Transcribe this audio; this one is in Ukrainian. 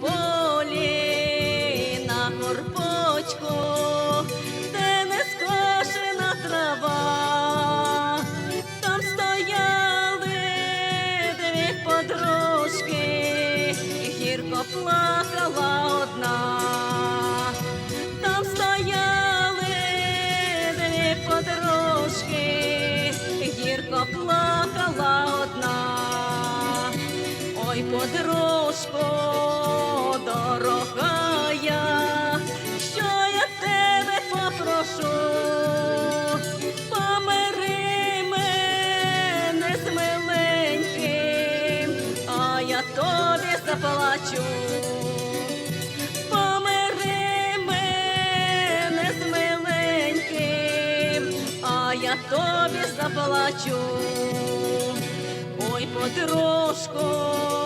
полі на горбочку, де не скошена трава, там стояли дві подружки, і гірко плакала одна. Ой, подружко, дорогая, що я тебе попрошу, помири мене з миленьким, а я тобі заплачу. Помири мене з а я тобі заплачу. Ой, подружко,